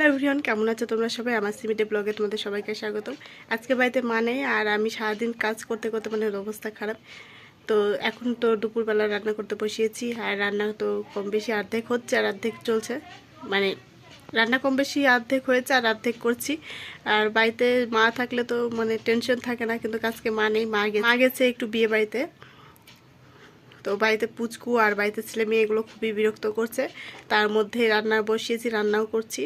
Hello everyone, কেমন আছো তোমরা সবাই? আমার সিমিটে ব্লগে তোমাদের সবাইকে স্বাগতম। আজকে বাড়িতে মা নেই আর আমি সারাদিন কাজ করতে করতে মানে অবস্থা খারাপ। তো এখন তো দুপুরবেলা রান্না করতে বসিয়েছি আর রান্না তো কম বেশি অর্ধেক হচ্ছে আর অর্ধেক চলছে। মানে রান্না কম বেশি অর্ধেক হয়েছে আর অর্ধেক করছি। আর বাড়িতে মা থাকলে তো মানে টেনশন থাকে না, কিন্তু আজকে মা নেই, মা গে মা গেছে একটু বিয়ে বাড়িতে। তো বাড়িতে পুচকু আর বাড়িতে ছেলে মেয়ে এগুলো খুবই বিরক্ত করছে। তার মধ্যে রান্না বসিয়েছি, রান্নাও করছি।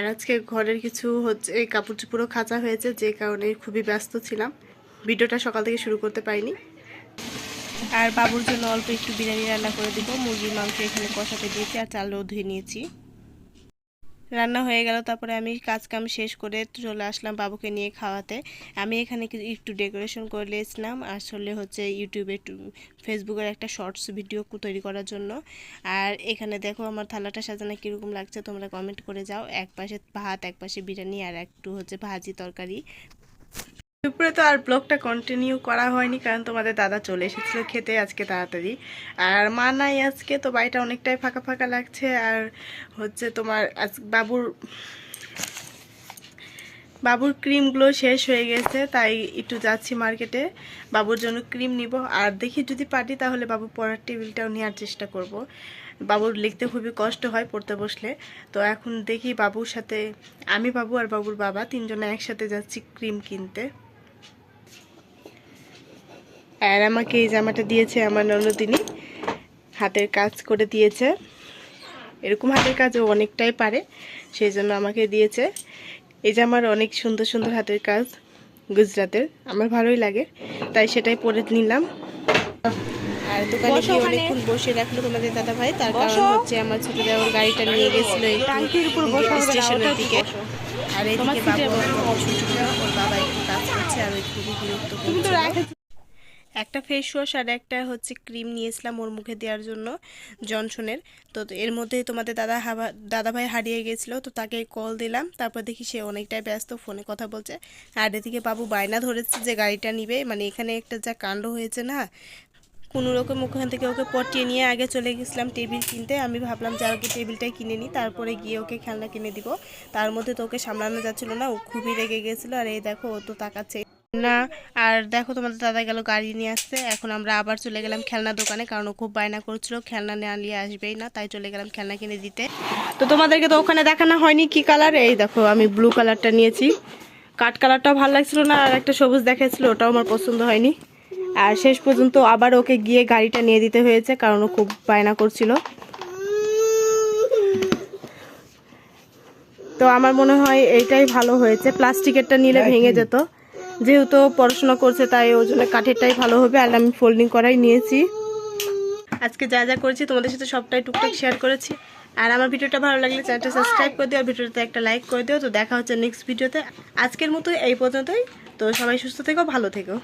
আর আজকে ঘরের কিছু হচ্ছে কাপড় পুরো খাঁচা হয়েছে, যে কারণে খুবই ব্যস্ত ছিলাম। ভিডিওটা সকাল থেকে শুরু করতে পারিনি। আর বাবুর জন্য অল্প একটু বিরিয়ানি রান্না করে দিব। মুরগির মাংস এখানে কষাতে দিয়েছি আর চালও ধুয়ে নিয়েছি। রান্না হয়ে গেল, তারপরে আমি কাজ কাম শেষ করে চলে আসলাম বাবুকে নিয়ে খাওয়াতে। আমি এখানে একটু ডেকোরেশন করে নিয়েছিলাম আসলে হচ্ছে ইউটিউবে ফেসবুকের একটা শর্টস ভিডিও তৈরি করার জন্য। আর এখানে দেখো আমার থালাটা সাজানো কীরকম লাগছে, তোমরা কমেন্ট করে যাও। এক পাশে ভাত, এক পাশে বিরিয়ানি আর একটু হচ্ছে ভাজি তরকারি। দুপুরে তো আর ব্লগটা কন্টিনিউ করা হয়নি, কারণ তোমাদের দাদা চলে এসেছিল খেতে আজকে তাড়াতাড়ি। আর মা নাই আজকে, তো বাড়িটা অনেকটাই ফাঁকা ফাঁকা লাগছে। আর হচ্ছে তোমার আজ বাবুর বাবুর ক্রিমগুলো শেষ হয়ে গেছে, তাই একটু যাচ্ছি মার্কেটে বাবুর জন্য ক্রিম নিব। আর দেখি যদি পারি, তাহলে বাবু পড়ার টেবিলটাও নেওয়ার চেষ্টা করব। বাবুর লিখতে খুবই কষ্ট হয় পড়তে বসলে। তো এখন দেখি বাবুর সাথে, আমি বাবু আর বাবুর বাবা তিনজনে একসাথে যাচ্ছি ক্রিম কিনতে। আর আমাকে এই জামাটা দিয়েছে আমার ননদিনী। হাতের কাজ করে দিয়েছে। এরকম হাতের কাজও অনেকটাই পারে সেই জন্য আমাকে দিয়েছে। এই জামার অনেক সুন্দর সুন্দর হাতের কাজ গুজরাটের আমার ভালোই লাগে তাই সেটাই পরে নিলাম। আর দোকানে গিয়ে অনেকক্ষণ বসে রাখল তোমাদের দাদা ভাই তার কারণ হচ্ছে আমার ছোট দেওয়ার গাড়িটা নিয়ে গেছিল স্টেশনের দিকে। আর এদিকে বাবু আমার বাবা একটু কাজ করছে আর খুবই বিরক্ত একটা ফেস ওয়াশ আর একটা হচ্ছে ক্রিম নিয়েছিলাম ওর মুখে দেওয়ার জন্য, জনসনের। তো এর মধ্যে তোমাদের দাদা হাবা, দাদা ভাই হারিয়ে গেছিল, তো তাকে কল দিলাম। তারপর দেখি সে অনেকটাই ব্যস্ত ফোনে কথা বলছে। আর এদিকে বাবু বায়না ধরেছে যে গাড়িটা নিবে। মানে এখানে একটা যা কাণ্ড হয়েছে না, কোনো রকম ওখান থেকে ওকে পটিয়ে নিয়ে আগে চলে গেছিলাম টেবিল কিনতে। আমি ভাবলাম যে আগে টেবিলটাই কিনে নিই, তারপরে গিয়ে ওকে খেলনা কিনে দিব। তার মধ্যে তো ওকে সামলানো যাচ্ছিল না, ও খুবই রেগে গেছিল। আর এই দেখো ও তো তাকাচ্ছে। না। আর দেখো তোমাদের দাদা গেল গাড়ি নিয়ে আসতে। এখন আমরা আবার চলে গেলাম খেলনা দোকানে কারণ ও খুব বায়না করছিল। খেলনা নিয়ে নিয়ে আসবেই না তাই চলে গেলাম খেলনা কিনে দিতে। তো তোমাদেরকে তো ওখানে দেখানো হয়নি কি কালার এই দেখো আমি ব্লু কালারটা নিয়েছি। কাঠ কালারটাও ভালো লাগছিল না আর একটা সবুজ দেখাচ্ছিল ওটাও আমার পছন্দ হয়নি। আর শেষ পর্যন্ত আবার ওকে গিয়ে গাড়িটা নিয়ে দিতে হয়েছে কারণ ও খুব বায়না করছিল। তো আমার মনে হয় এইটাই ভালো হয়েছে। প্লাস্টিকেরটা নিলে ভেঙে যেত। যেহেতু পড়াশোনা করছে, তাই ওই জন্য কাঠেরটাই ভালো হবে, আর আমি ফোল্ডিং করাই নিয়েছি। আজকে যা যা করেছি, তোমাদের সাথে সবটাই টুকটাক শেয়ার করেছি। আর আমার ভিডিওটা ভালো লাগলে চ্যানেলটা সাবস্ক্রাইব করে দিও, আর ভিডিওটাতে একটা লাইক করে দিও। তো দেখা হচ্ছে নেক্সট ভিডিওতে আজকের মতো এই পর্যন্তই। তো সবাই সুস্থ থেকো, ভালো থেকো।